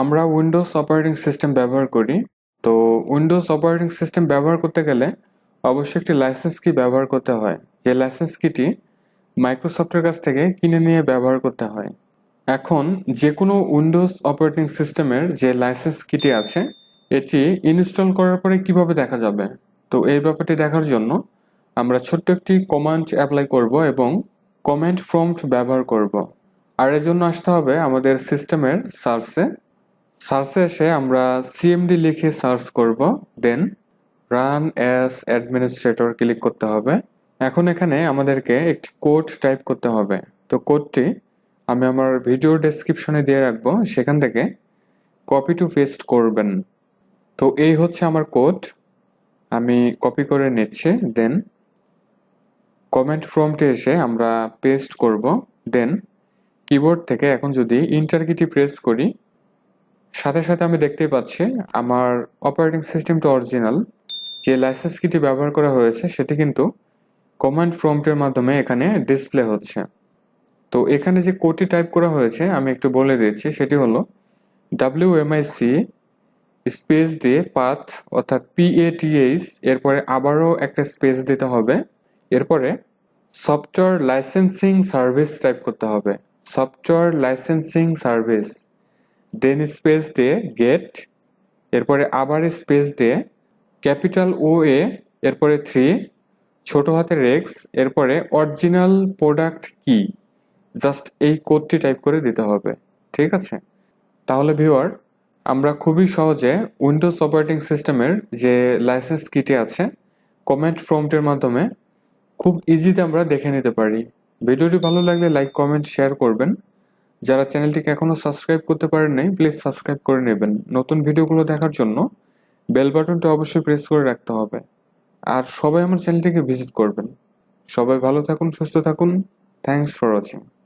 আমরা Windows operating system ব্যবহার করি। তো উইন্ডোজ অপারেটিং সিস্টেম ব্যবহার করতে গেলে অবশ্যই একটি লাইসেন্স কি ব্যবহার করতে হয়। যে লাইসেন্স কিটি মাইক্রোসফটের কাছ থেকে কিনে নিয়ে ব্যবহার করতে হয়। এখন যে কোনো উইন্ডোজ অপারেটিং সিস্টেমের যে লাইসেন্স কিটি আছে, এটি ইনস্টল করার পরে কীভাবে দেখা যাবে? তো এই ব্যাপারটি দেখার জন্য আমরা ছোট্ট একটি কমান্ড অ্যাপ্লাই করব এবং কমেন্ট প্রম্পট ব্যবহার করব। আর এর জন্য আসতে হবে আমাদের সিস্টেমের সার্চে সার্চে এসে আমরা সিএমডি লিখে সার্চ করব, then run as administrator click করতে হবে। এখন এখানে আমাদেরকে একটি কোড টাইপ করতে হবে। তো কোডটি আমি আমার ভিডিও ডেসক্রিপশনে দিয়ে রাখব, সেখান থেকে কপি টু পেস্ট করবেন। তো এই হচ্ছে আমার কোড। আমি কপি করে নিচ্ছি, দেন কমেন্ট ফর্মটে এসে আমরা পেস্ট করব, দেন কিবোর্ড থেকে এখন যদি ইন্টার কিটি প্রেস করি সাথে সাথে আমি দেখতেই পাচ্ছি আমার অপারেটিং সিস্টেমটা অরিজিনাল যে লাইসেন্স কিটি ব্যবহার করা হয়েছে, সেটি কিন্তু কমান্ড প্রম্পটের মাধ্যমে এখানে ডিসপ্লে হচ্ছে। তো এখানে যে কোডটি টাইপ করা হয়েছে, আমি একটু বলে দিচ্ছি, সেটি হলো ডাব্লিউ এমআইসি স্পেস দিয়ে পাথ অর্থাৎ পিএটিএইচ এরপরে আবারও একটা স্পেস দিতে হবে। এরপরে সফটওয়্যার লাইসেন্সিং সার্ভিস টাইপ করতে হবে। Software licensing service then space দিয়ে গেট এরপরে আবার স্পেস দিয়ে ক্যাপিটাল ও এ এরপরে থ্রি ছোট হাতের রেক্স এরপরে অরিজিনাল প্রোডাক্ট কি? জাস্ট এই কোডটি টাইপ করে দিতে হবে, ঠিক আছে? তাহলে ভিউয়ার আমরা খুবই সহজে উইন্ডোজ অপারেটিং সিস্টেমের যে লাইসেন্স কিটি আছে কমেন্ট ফ্রমটের মাধ্যমে খুব ইজিতে আমরা দেখে নিতে পারি। ভিডিওটি ভালো লাগলে লাইক কমেন্ট শেয়ার করবেন। যারা চ্যানেলটিকে এখনও সাবস্ক্রাইব করতে পারেন নাই প্লিজ সাবস্ক্রাইব করে নেবেন। নতুন ভিডিওগুলো দেখার জন্য বেল বাটনটা অবশ্যই প্রেস করে রাখতে হবে। আর সবাই আমার চ্যানেলটিকে ভিজিট করবেন। সবাই ভালো থাকুন, সুস্থ থাকুন। Thanks for watching